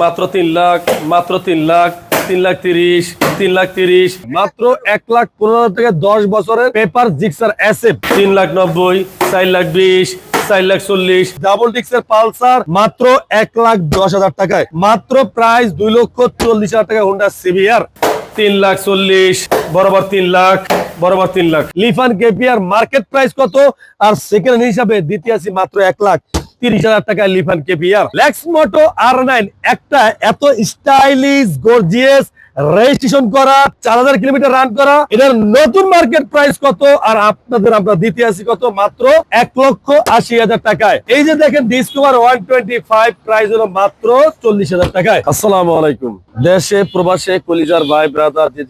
মাত্র তিন লাখ, মাত্র তিন লাখ তিন লাখ তিরিশ, তিন লাখ তিরিশ, মাত্র এক লাখ পনেরো থেকে দশ বছরের পেপার জিক্সার অ্যাসেপ তিন লাখ নব্বই, চার লাখ বিশ, চার লাখ চল্লিশ, ডাবল ডিক্সের পালসার মাত্র এক লাখ দশ হাজার টাকায়। মাত্র প্রাইস দুই লক্ষ চল্লিশ হাজার টাকা হোন্ডা সিভিআর তিন লাখ চল্লিশ, বরাবর তিন লাখ, বরাবর তিন লাখ। লিফান কেপিয়ার মার্কেট প্রাইস কত? আর সেকেন্ড হিসাবে দ্বিতীয় মাত্র এক লাখ। তিরিশ হাজার টাকায় লিফান মোটো আর নাইন একটা এত স্টাইলিশ রেজিস্ট্রেশন করা, চার হাজার কিলোমিটার রান করা। এটার নতুন মার্কেট প্রাইস কত? আর আপনাদের আমরা দ্বিতীয় আছি কত? মাত্র এক লক্ষ আশি হাজার টাকায়। এই যে দেখেন Discover one twenty five price হলো মাত্র চল্লিশ হাজার টাকায়। আসসালামু আলাইকুম। দেশে, প্রবাসে, কলিজার ভাই ব্রাদার যে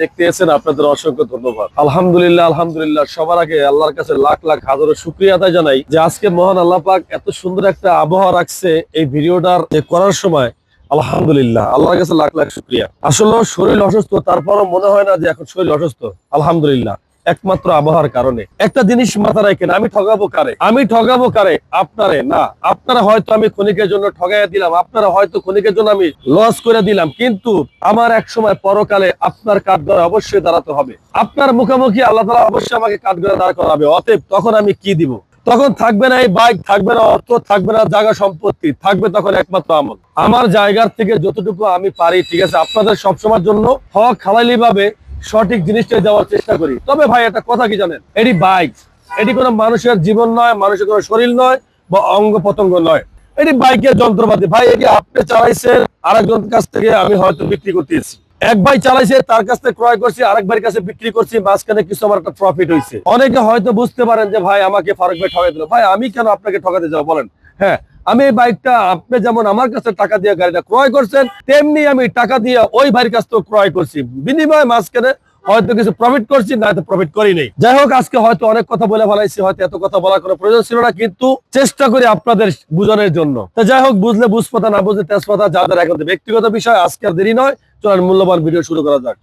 দেখতে আপনাদের অসংখ্য ধন্যবাদ। আলহামদুলিল্লাহ আলহামদুলিল্লাহ, সবার আগে আল্লাহর কাছে লাখ লাখ হাজারো শুক্রিয়া জানাই যে আজকে মহান আল্লাহ এত সুন্দর একটা আবহাওয়া রাখছে এই ভিডিওটার করার সময়, আলহামদুলিল্লাহ। আল্লাহর কাছে লাখ লাখ শুক্রিয়া। আসলে শরীর অসুস্থ, তারপরও মনে হয় না যে এখন শরীর অসুস্থ। আলহামদুলিল্লাহ, একমাত্র আবহাওয়ার কারণে। একটা জিনিস মাথা রাখেন, আমি ঠগাবো কারে? আমি ঠগাবো কারে? আপনারে? না। আপনারা হয়তো আমি ক্ষণিকের জন্য ঠগাইয়া দিলাম, আপনারা হয়তো ক্ষণিকের জন্য আমি লস করে দিলাম, কিন্তু আমার এক সময় পরকালে আপনার কাঠ গড়ে অবশ্যই দাঁড়াতে হবে। আপনার মুখোমুখি আল্লাহ তালা অবশ্যই আমাকে কাঠ গড়ে দাঁড় করাবে, অতএব তখন আমি কি দিব? তখন থাকবে না এই বাইক, থাকবে না অর্থ, থাকবে না জায়গা সম্পত্তি, থাকবে তখন একমাত্র আমল। আমার জায়গার থেকে যতটুকু আমি পারি, ঠিক আছে, আপনাদের সবসময়ের জন্য হক হালালি ভাবে সঠিক জিনিসটা দেওয়ার চেষ্টা করি। তবে ভাই, একটা কথা কি জানেন? এটি বাইক। এটি কোনো মানুষের জীবন নয়, মানুষের কোনো শরীর নয় বা অঙ্গ পতঙ্গ নয়। এটি বাইকের যন্ত্রপাতি। ভাই, এটি আপনি চালাইছেন আরেকজন কাছ থেকে আমি হয়তো বিক্রি করতেছি এক ভাই চালাইছে, তার কাছ থেকে ক্রয় করছি, আরেক ভাইয়ের কাছে বিক্রি করছি, মাঝখানে কিছু আমার একটা প্রফিট হয়েছে অনেকে হয়তো বুঝতে পারেন যে, ভাই, আমাকে ফারুক ভাই ঠকাই দিল। ভাই, আমি কেন আপনাকে ঠকাতে যাব, বলেন? হ্যাঁ আমি এই বাইকটা, আপনি যেমন আমার কাছে টাকা দিয়ে গাড়িটা ক্রয় করছেন, তেমনি আমি টাকা দিয়ে ওই ভাইয়ের কাছ থেকে ক্রয় করছি। বিনিময় মাঝখানে হয়তো কিছু প্রফিট করছি, না হয়তো প্রফিট করি নেই। যাই হোক, আজকে হয়তো অনেক কথা বলে ফেলাইছি, হয়তো এত কথা বলার কোনো প্রয়োজন ছিল না, কিন্তু চেষ্টা করি আপনাদের বুঝানোর জন্য। তো যাই হোক, বুঝলে বুঝপাতা, না বুঝলে তেজপাতা, যাদের এখন ব্যক্তিগত বিষয়, আজকে দেরি নয়, চলেন মূল্যবান ভিডিও শুরু করা যাক।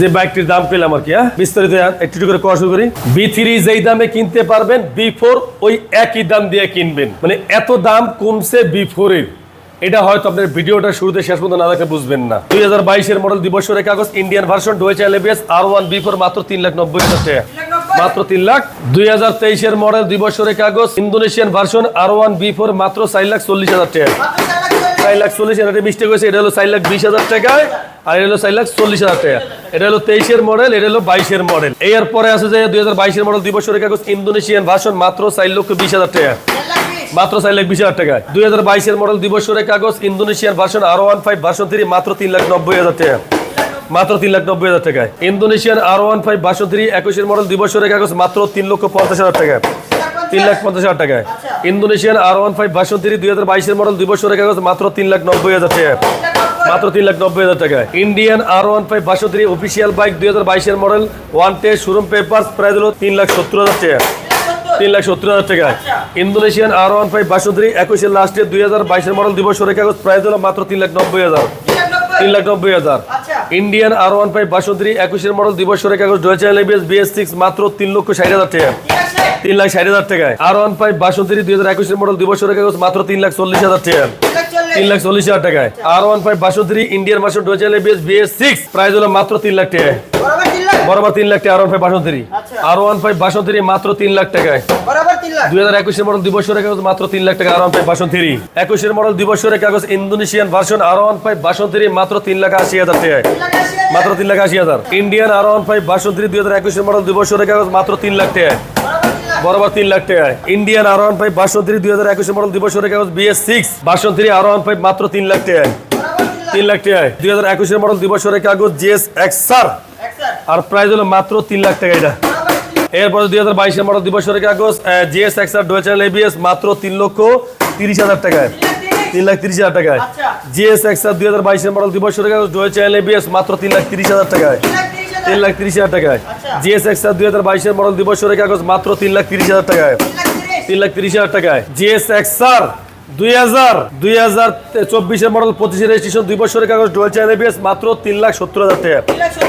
যে বাইকটির দাম পেলাম আর কি হ্যাঁ? বিস্তারিত একটু একটু করে শুরু করি। বি থ্রি যেই দামে কিনতে পারবেন বি ফোর ওই একই দাম দিয়ে কিনবেন। মানে এত দাম কমছে বি ফোর এর। এটা হয়তো আপনার ভিডিওটা শুরুতে শেষ পর্যন্ত না দেখে বুঝবেন না। দুই হাজার বাইশের মডেল দিবসের কাগজ ইন্ডিয়ান ভার্সন ডুয়েচ এলএবিএস আর ওয়ান বি ফোর মাত্র তিন লাখ নব্বই হাজার টাকা। মাত্র তিন লাখ। দুই হাজার তেইশের মডেল দুই বছরের কাগজ Indonesian version R one V four মাত্র চার লাখ চল্লিশ হাজার টাকা। চার লাখ চল্লিশ এটা মিস্টেক হয়েছে এটা হলো চার লাখ বিশ হাজার টাকায় আর এটা হলো চার লাখ চল্লিশ হাজার টাকা। এটা হলো তেইশের মডেল এটা হলো বাইশের মডেল এর পরে আছে যে দুই হাজার বাইশের মডেল দুই বছরের কাগজ, ইন্দোনেশিয়ান ভাষণ মাত্র চার লক্ষ বিশ হাজার টাকা। মাত্র চার লাখ বিশ হাজার টাকা। দুই হাজার বাইশের মডেল দুই বছরের কাগজ, ইন্দোনেশিয়ান ভাষণ আর ওয়ান ফাইভ ভার্সন থ্রি মাত্র তিন লাখ নব্বই হাজার টাকা। মাত্র তিন লাখ নব্বই হাজার টাকায় Indonesian R one five three একুশের মডেল দুই বছরের কাগজ, মাত্র তিন লক্ষ পঞ্চাশ হাজার টাকা। তিন লাখ পঞ্চাশ হাজার টাকায় Indonesian R one five three দুই হাজার বাইশের মডেল দুই বছরের কাগজ মাত্র তিন লাখ নব্বই হাজার টাকা। মাত্র তিন লাখ নব্বই হাজার টাকায়। Indian R one five version three official bike দুই হাজার বাইশের model one test showroom papers price হলো তিন লাখ সত্তর হাজার টাকা। তিন লাখ সত্তর হাজার টাকায়। Indonesian R one five three একুশের লাস্টে দুই হাজার বাইশের মডেল দিবস কাগজ প্রাইস হলো মাত্র তিন লাখ নব্বই হাজার। তিন লাখ নব্বই হাজার। Indian R one five three একুশের মডেল দিবস কাগজ ডয়েচার এলবিএস বিএস সিক্স মাত্র তিন লক্ষ ষাট হাজার টাকা। তিন লাখ ষাট হাজার টাকায় আর ওয়ান ফাইভ বাষট্টি দুই হাজার একুশের মডেল দিবস কাগজ মাত্র তিন লাখ চল্লিশ হাজার টাকা তিন লাখ চল্লিশ হাজার টাকায় আর ওয়ান ফাইভ বাষট্টি ইন্ডিয়ান ভার্সন ডয়েচার এলবিএস বিএস সিক্স প্রাইস হলো মাত্র তিন লাখ টাকা বরাবর তিন লাখ টাকা আর ওয়ান ফাইভ বাষট্টি আর ওয়ান ফাইভ বাষট্টি মাত্র তিন লাখ টাকায় দুই হাজার একুশের মডেল দিবসের কাগজ মাত্র তিন লাখ টাকা আর ওয়ান ফাইভ বাসন থ্রি একুশের মডেল দিবসের কাগজ Indonesian version R one five version three মাত্র তিন লাখ আশি হাজার টাকায় মাত্র তিন লাখ আশি হাজার Indian R one five version three দুই হাজার একুশের মডেল দিবসের কাগজ মাত্র তিন লাখ টাকায় বরাবর তিন লাখ টাকায়। Indian R one five version three দুই হাজার একুশের মডেল দিবসের কাগজ BS six version three R one five মাত্র তিন লাখ টাকায়। তিন লাখ টাকায়। দুই হাজার একুশের মডেল দিবসের কাগজ জিএস এক্স সার আর প্রাইস হলো মাত্র তিন লাখ টাকা এটা। এরপরে দুই হাজার বাইশের মডেল দিবসের কাগজ জিএস এক্সার ডোয়েচার এবিএস মাত্র তিন লক্ষ তিরিশ হাজার টাকায়। তিন লাখ তিরিশ হাজার টাকায়। জিএস এক্সার দুই হাজার বাইশের মডেল দিবসের কাগজ ডোয়েচার এবিএস মাত্র তিন লাখ তিরিশ হাজার টাকায়। তিন লাখ তিরিশ হাজার টাকায়। জিএস এক্সার দুই হাজার বাইশের মডেল দিবসের কাগজ মাত্র তিন লাখ তিরিশ হাজার টাকায়। তিন লাখ তিরিশ হাজার টাকায়। জিএস এক্সার দুই হাজার দুই হাজার চব্বিশের মডেল পঁচিশের রেজিস্ট্রেশন দুই বছরের কাগজ ডোয়েচার এবিএস মাত্র তিন লাখ সত্তর হাজার টাকা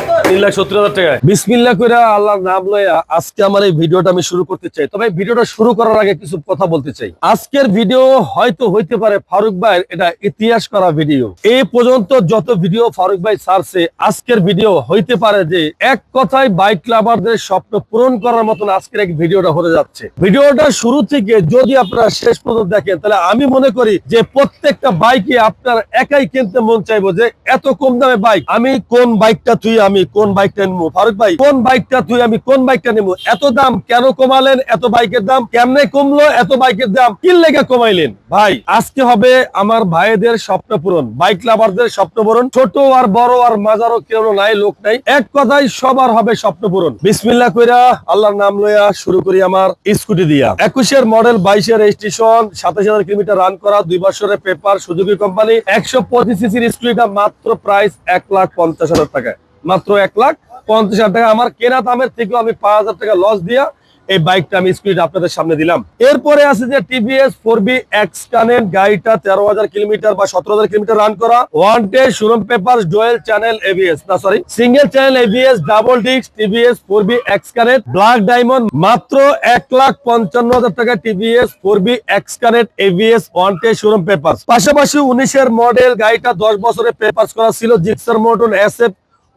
আজকের স্বপ্ন পূরণ করার মতন আজকের এক ভিডিওটা হতে যাচ্ছে। ভিডিওটা শুরু থেকে যদি আপনারা শেষ পর্যন্ত দেখেন, তাহলে আমি মনে করি যে প্রত্যেকটা বাইকে আপনার একাই কিনতে মন চাইব যে এত কম দামে বাইক, আমি কোন বাইকটা তুই আমি কোন বাইকটা নেব ফারুক ভাই, কোন বাইকটা তুই আমি কোন বাইকটা নেব এত দাম কেন কমালেন? এত বাইকের দাম কেমনে কমলো? এত বাইকের দাম কি লেগে কমাইলেন? ভাই, আজকে হবে আমার ভাইদের স্বপ্ন পূরণ, বাইক লাভারদের স্বপ্ন পূরণ। ছোট আর বড় আর মাজারও কেউ নাই, লোক নাই। এক কথায় সবার হবে স্বপ্ন পূরণ। বিসমিল্লা কইরা আল্লাহর নাম লইয়া শুরু করি আমার স্কুটি দিয়া। একুশের মডেল, বাইশের রেজিস্ট্রেশন, সাতাশ হাজার কিলোমিটার রান করা, দুই বছরের পেপার সুজুকি কোম্পানি একশো পঁচিশ সিসির স্কুটিটা মাত্র প্রাইস এক লাখ পঞ্চাশ হাজার টাকায়। মাত্র এক লাখ পঞ্চাশ টাকা। আমার কেনা দামের থেকেও আমি পাঁচ হাজার টাকা লস দিয়া এই বাইকটা আমি স্কুটিটা আপনাদের সামনে দিলাম। এরপরে আছে যে TVS four B X connect গাড়িটা তেরো হাজার কিলোমিটার বা সতেরো হাজার কিলোমিটার রান করা। One day showroom paper dual channel ABS না sorry single channel ABS double disc TVS four B X connect black diamond মাত্র এক লাখ পঞ্চান্ন হাজার টাকা TVS four B X connect ABS one day showroom paper পাশাপাশি উনিশের model গাড়িটা দশ বছরের পেপার করা ছিল জিক্সার মোটন এস এফ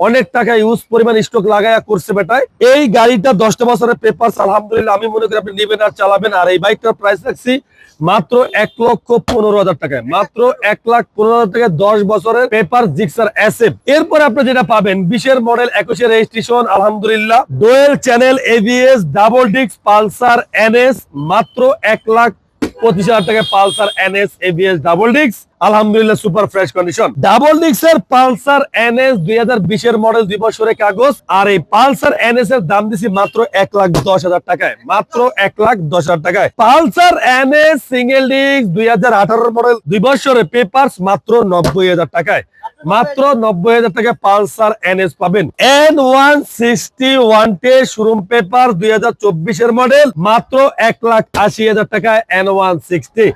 অনেক টাকা ইউজ পরিমাণ স্টক লাগায়া করছে বেটায়। এই গাড়িটা দশটা বছরের পেপার আলহামদুলিল্লাহ, আমি মনে করি আপনি নেবেন আর চালাবেন। আর এই বাইকটার প্রাইস রাখছি মাত্র এক লক্ষ পনেরো হাজার টাকায়। মাত্র এক লাখ পনেরো হাজার টাকায় দশ বছরের পেপার জিক্সার অ্যাসেপ এরপরে আপনি যেটা পাবেন, বিশের মডেল একুশের রেজিস্ট্রেশন আলহামদুলিল্লাহ ডোয়েল চ্যানেল এবিএস ডাবল ডিক্স পালসার এনএস মাত্র এক লাখ পঁচিশ হাজার টাকা পালসার এনএস এবিএস ডাবল ডিক্স আলহামদুলিল্লাহ সুপার ফ্রেশ কন্ডিশন ডাবল ডিক্সের পালসার এনএস দুই হাজার বিশের মডেল দুই বছরের কাগজ, আর এই পালসার এনএস এর দাম দিছি মাত্র এক লাখ দশ হাজার টাকায়। মাত্র এক লাখ দশ হাজার টাকায়। পালসার এনএস সিঙ্গেল ডিক্স দুই হাজার আঠারোর মডেল দুই বছরের পেপার মাত্র নব্বই হাজার টাকায়। মাত্র নব্বই হাজার টাকা পালসার এনএস পাবেন। N one sixty one day showroom paper দুই হাজার চব্বিশের মডেল মাত্র এক লাখ আশি হাজার টাকায় এন ওয়ান সিক্সটি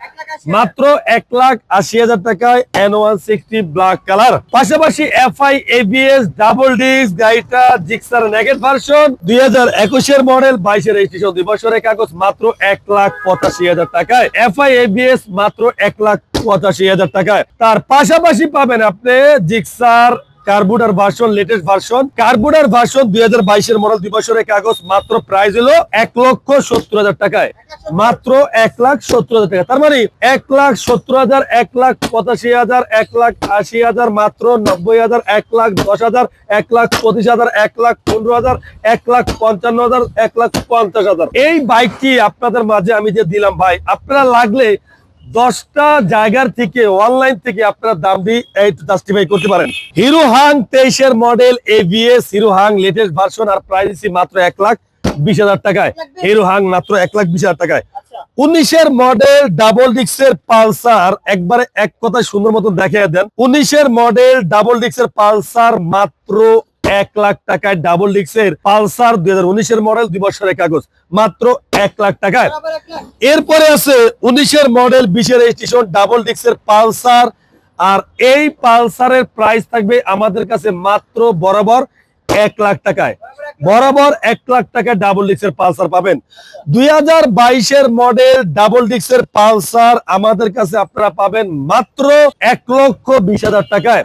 মাত্র এক লাখ আশি হাজার টাকায় N one sixty black colour পাশাপাশি এফআই এবিএস ডাবল ডিস্ক গাড়িটা জিক্সার নেগেট ভার্সন দুই হাজার একুশের মডেল বাইশের রেজিস্ট্রেশন দুই বছরের কাগজ, মাত্র এক লাখ পঁচাশি হাজার টাকায়। এফআই এবিএস মাত্র এক লাখ পঁচাশি হাজার টাকায়। তার পাশাপাশি পাবেন আপনি Gixxer version, latest version. Version দুই হাজার বাইশের মডেল কাগজ, মাত্র প্রাইস হলো এক লক্ষ সত্তর হাজার টাকায়। মাত্র এক লাখ সত্তর হাজার টাকা তার মানে এক লাখ সত্তর হাজার, এক লাখ পঁচাশি হাজার, এক লাখ আশি হাজার, মাত্র নব্বই হাজার, এক লাখ দশ হাজার, এক লাখ পঁচিশ হাজার, এক লাখ পনেরো হাজার, এক লাখ পঞ্চান্ন হাজার, এক লাখ পঞ্চাশ হাজার। এই বাইকটি আপনাদের মাঝে আমি যে দিলাম ভাই, আপনারা লাগলে দশটা জায়গার থেকে অনলাইন থেকে আপনারা দাম দিয়ে জাস্টিফাই করতে পারেন। হিরো হাং তেইশের model ABS Hero Hunk latest version আর প্রাইস মাত্র এক লাখ বিশ হাজার টাকায়। হিরো হাং মাত্র এক লাখ বিশ হাজার টাকায়। উনিশের মডেল ডাবল ডিক্সের পালসার একবারে এক কথায় সুন্দর মতন দেখিয়ে দেন। উনিশের মডেল ডাবল ডিক্সের পালসার মাত্র এক লাখ টাকায় ডাবল ডিক্সের পালসার দুই হাজার উনিশের মডেল দুই বছরের কাগজ। মাত্র এক লাখ টাকায়। এরপরে আছে উনিশের মডেল বিশের রেজিস্ট্রেশন ডাবল ডিক্সের পালসার। আর এই পালসারের প্রাইস থাকবে আমাদের কাছে মাত্র বরাবর এক লাখ টাকায়। বরাবর এক লাখ টাকায় ডাবল ডিক্সের পালসার পাবেন। দুই হাজার বাইশের মডেল ডাবল ডিক্সের পালসার আমাদের কাছে আপনারা পাবেন মাত্র এক লক্ষ বিশ হাজার টাকায়।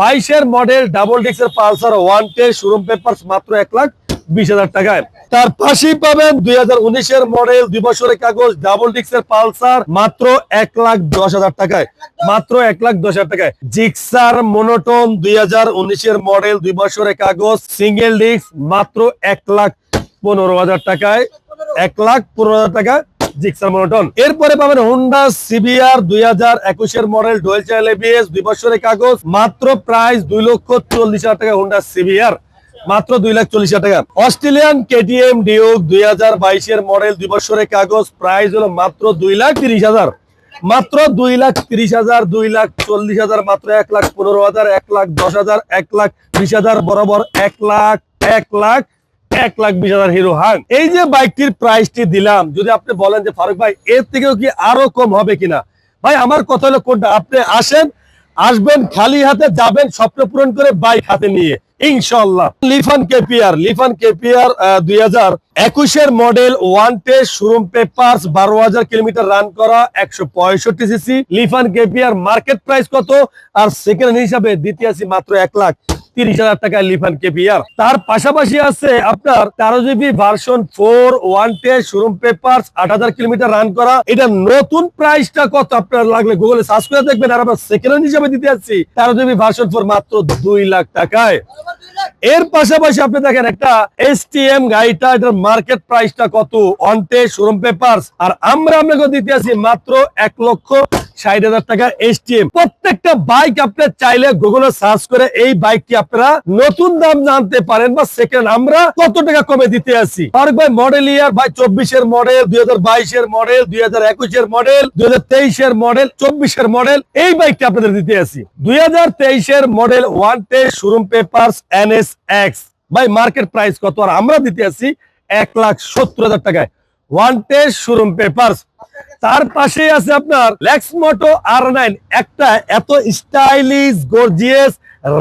বাইশের model double ডিক্সের Pulsar one day showroom paper মাত্র এক লাখ। বিশ হাজার টাকায়। তার পাশেই পাবেন দুই উনিশের মডেল দুই বছরের কাগজ, ডাবল ডিক্সের পালসার, মাত্র এক লাখ দশ হাজার টাকায়। মাত্র এক লাখ দশ হাজার টাকায়। জিক্সার মনোটন দুই হাজার উনিশের মডেল দুই বছরের কাগজ, সিঙ্গেল ডিস্ক, মাত্র এক লাখ পনেরো হাজার টাকায়। এক লাখ পনেরো হাজার টাকা জিক্সার মনোটন। এরপরে পাবেন হোন্ডা সিবিআর দুই হাজার একুশের মডেল ডোয়েল চাইল এবিএস দুই বছরের কাগজ, মাত্র প্রাইস দুই লক্ষ চল্লিশ হাজার টাকা হোন্ডা সিবিআর মাত্র দুই লাখ চল্লিশ টাকা। অস্ট্রেলিয়ান কেটিএম ডিউক দুই হাজার বাইশের মডেল দুই বছরের কাগজ প্রাইস হলো মাত্র দুই লাখ তিরিশ হাজার। মাত্র দুই লাখ তিরিশ হাজার, দুই লাখ চল্লিশ হাজার, মাত্র এক লাখ পনেরো হাজার, এক লাখ দশ হাজার, এক লাখ বিশ হাজার, বরাবর এক লাখ এক লাখ এক লাখ বিশ হাজার হিরো হাং। এই যে বাইকটির প্রাইসটি দিলাম, যদি আপনি বলেন যে ফারুক ভাই, এর থেকেও কি আরও কম হবে কিনা? ভাই, আমার কথা হলো কোনটা? আপনি আসেন, আসবেন, খালি হাতে যাবেন, স্বপ্ন পূরণ করে বাইক হাতে নিয়ে। ইনশাল্লাহ লিফান কেপিয়ার লিফান কেপিয়ার দুই হাজার মডেল শোরুম পেপার বারো হাজার কিলোমিটার রান করা, একশো পঁয়ষট্টি CC. Lifan KPR market price কত? আর সেকেন্ড হিসাবে দ্বিতীয় মাত্র এক লাখ। তিরিশ হাজার টাকা লিফান কেপিআর তার পাশাপাশি আছে আপনার তেরো GB version four, one test showroom paper আট হাজার কিলোমিটার রান করা। এটা নতুন প্রাইসটা কত আপনার লাগলে গুগলে সার্চ করে দেখবেন। আর আমরা সেকেন্ড হ্যান্ড হিসাবে দিতে যাচ্ছি তেরো জিবি ভার্সন ফোর মাত্র দুই লাখ টাকায়। এর পাশাপাশি আপনি দেখেন একটা এসটিএম গাড়িটা, এটার মার্কেট প্রাইসটা কত? অন্টে শোরুম পেপার আর আমরা আপনাকে দিতে আছি মাত্র এক লক্ষ ষাট হাজার টাকা এসটিএম প্রত্যেকটা বাইক আপনি চাইলে গুগলে সার্চ করে এই বাইকটি আপনারা নতুন দাম জানতে পারেন, বা সেকেন্ড আমরা কত টাকা কমে দিতে আছি? ফারুক ভাই মডেল ইয়ার ভাই, চব্বিশের মডেল দুই বাইশের মডেল দুই একুশের মডেল দুই তেইশের মডেল চব্বিশের মডেল এই বাইকটি আপনাদের দিতে আছি। দুই তেইশের model one test showroom paper N S X ভাই মার্কেট প্রাইস কত? আর আমরা দিতে আছি এক লাখ সত্তর হাজার টাকায়। ওয়ান টেস্ট শোরুম পেপারস তার পাশে আছে আপনার লেক্স মোটো আর নাইন একটা এত স্টাইলিশ গর্জিয়াস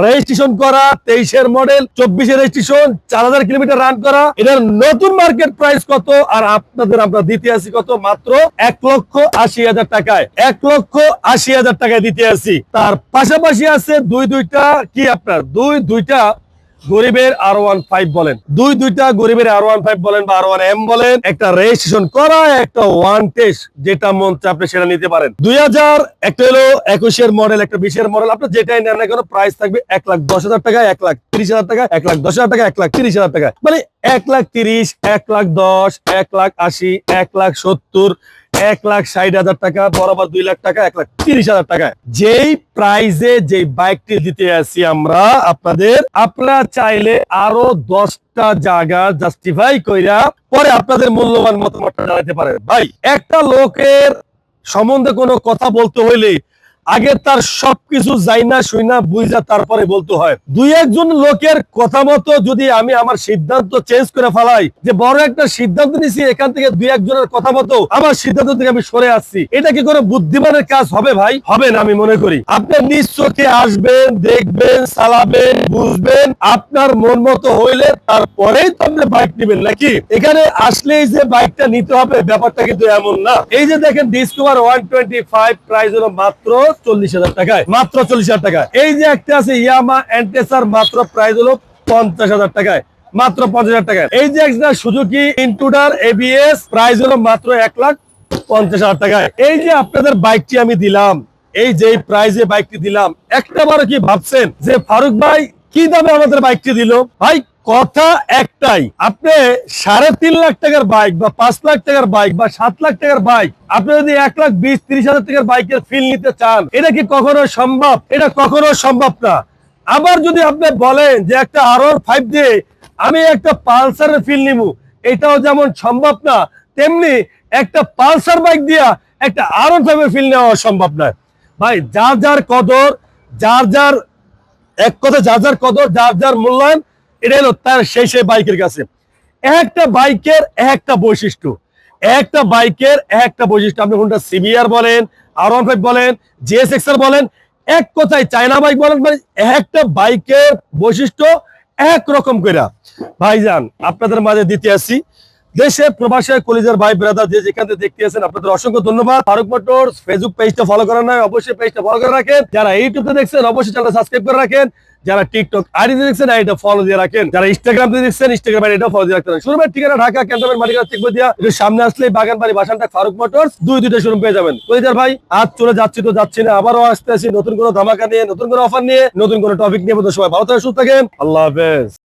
রেজিস্ট্রেশন করা, তেইশের মডেল চব্বিশের রেজিস্ট্রেশন চার হাজার কিলোমিটার রান করা। এটার নতুন মার্কেট প্রাইস কত? আর আপনাদের আমরা দিতে আসি কত? মাত্র এক লক্ষ আশি হাজার টাকায়। এক লক্ষ আশি হাজার টাকায় দিতে আসি। তার পাশাপাশি আছে দুই দুইটা, কি আপনার? দুই দুইটা গরিবের আর ওয়ান ফাইভ বলেন। দুই দুইটা গরিবের আর ওয়ান ফাইভ বলেন বা আর ওয়ান এম বলেন, একটা রেজিস্ট্রেশন করা, একটা ওয়ান টেস্ট যেটা মন চায় আপনি সেটা নিতে পারেন। দুই হাজার, একটা হলো একুশের মডেল একটা বিশের মডেল আপনি যেটাই নেন না কেন প্রাইস থাকবে এক লাখ দশ হাজার টাকা, এক লাখ তিরিশ হাজার টাকা, এক লাখ দশ হাজার টাকা, এক লাখ তিরিশ হাজার টাকা। মানে এক লাখ তিরিশ, এক লাখ দশ, এক লাখ আশি, এক লাখ সত্তর এক লাখ ষাট হাজার টাকা, বরাবর দুই লাখ টাকা, এক লাখ তিরিশ হাজার টাকা। যেই প্রাইজে যে বাইকটি দিতে আসি আমরা, আপনাদের, আপনারা চাইলে আরও দশটা জায়গা জাস্টিফাই কইরা পরে আপনাদের মূল্যবান মতামতটা জানাতে পারেন। ভাই, একটা লোকের সম্বন্ধে কোনো কথা বলতে হইলে আগে তার সবকিছু যাই না শুই না বুঝা তারপরে বলতে হয়। দুই একজন লোকের কথা মতো যদি আমি আমার সিদ্ধান্ত চেঞ্জ করে ফেলাই, যে বড় একটা সিদ্ধান্ত নিছি, এখান থেকে দুই একজনের কথা মতো আমার সিদ্ধান্ত থেকে আমি সরে আসছি। এটা কি কোনো বুদ্ধিমানের কাজ হবে ভাই? হবে না, আমি মনে করি। আপনি নিজ আসবেন, দেখবেন, চালাবেন, বুঝবেন, আপনার মন মতো হইলে তারপরেই তো আপনি বাইক নেবেন, নাকি? এখানে আসলেই যে বাইকটা নিতে হবে, ব্যাপারটা কিন্তু এমন না। এই যে দেখেন Discover one twenty five price হলো মাত্র চল্লিশ হাজার মাত্র এক লাখ পঞ্চাশ হাজার টাকায়। এই যে আপনাদের বাইকটি আমি দিলাম, এই যে প্রাইজে বাইকটি দিলাম একটা কি ভাবছেন যে ফারুক ভাই, কি দামে আমাদের বাইকটি দিল? ভাই কথা একটাই, আপনি সাড়ে তিন লাখ টাকার বাইক বা পাঁচ লাখ টাকার বাইক বা সাত লাখ টাকার বাইক আপনি যদি এক লাখ বিশ, তিরিশ হাজার টাকার বাইকের ফিল নিতে চান, এটা কি কখনো সম্ভব? এটা কখনো সম্ভব না। আবার যদি আপনি বলেন যে একটা আর ফাইভ দিয়ে আমি একটা পালসারের ফিল নিব, এটাও যেমন সম্ভব না, তেমনি একটা পালসার বাইক দিয়া একটা আর ফাইভ এর ফিল নেওয়া সম্ভব নয়। ভাই, যার যার কদর, যার যার, এক কথা, যার যার কদর, যার যার মূল্যায়ন এটা হলো তার সেই সেই বাইকের কাছে। একটা বাইকের একটা বৈশিষ্ট্য। একটা বাইকের একটা বৈশিষ্ট্য, আপনি কোনটা সিবিআর বলেন আর ওয়ান ফাইভ বলেন জিএস আর বলেন, এক কথায় চায়না বাইক বলেন মানে একটা বাইকের বৈশিষ্ট্য এক রকম কইরা। ভাইজান, আপনাদের মাঝে দিতে আসি। দেশে প্রবাসী কলিজার ভাই ব্রাদার যে যেখান থেকে দেখতে আছেন আপনাদের অসংখ্য ধন্যবাদ। ফারুক মোটর ফেসবুক পেজটা ফলো করেন নাই অবশ্যই পেজটা ফলো করে রাখেন। যারা ইউটিউবে দেখছেন, অবশ্যই চ্যানেলটা সাবস্ক্রাইব করে রাখেন। যারা টিকটক আইডি দেখছেন, আইডিটা ফলো দিয়ে রাখেন। যারা ইনস্টাগ্রাম দিয়ে দেখছেন ইনস্টাগ্রাম আইডিটা ফলো দিয়ে রাখতে শুরু ঠিকানা ঢাকা, ক্যান্টনমেন্ট, মালিকানা চেক দিয়া একটু সামনে আসলে বাগান বাড়ি বাসানটা ফারুক মোটরস, দুই, দুইটা শোরুম পেয়ে যাবেন। কলিজার ভাই, আজ চলে যাচ্ছি তো যাচ্ছি না, আবারও আসতে আসি নতুন কোনো ধামাকা নিয়ে, নতুন কোনো অফার নিয়ে, নতুন কোনো টপিক নিয়ে। সবাই ভালো থাকে সুস্থ থাকেন। আল্লাহ হাফেজ।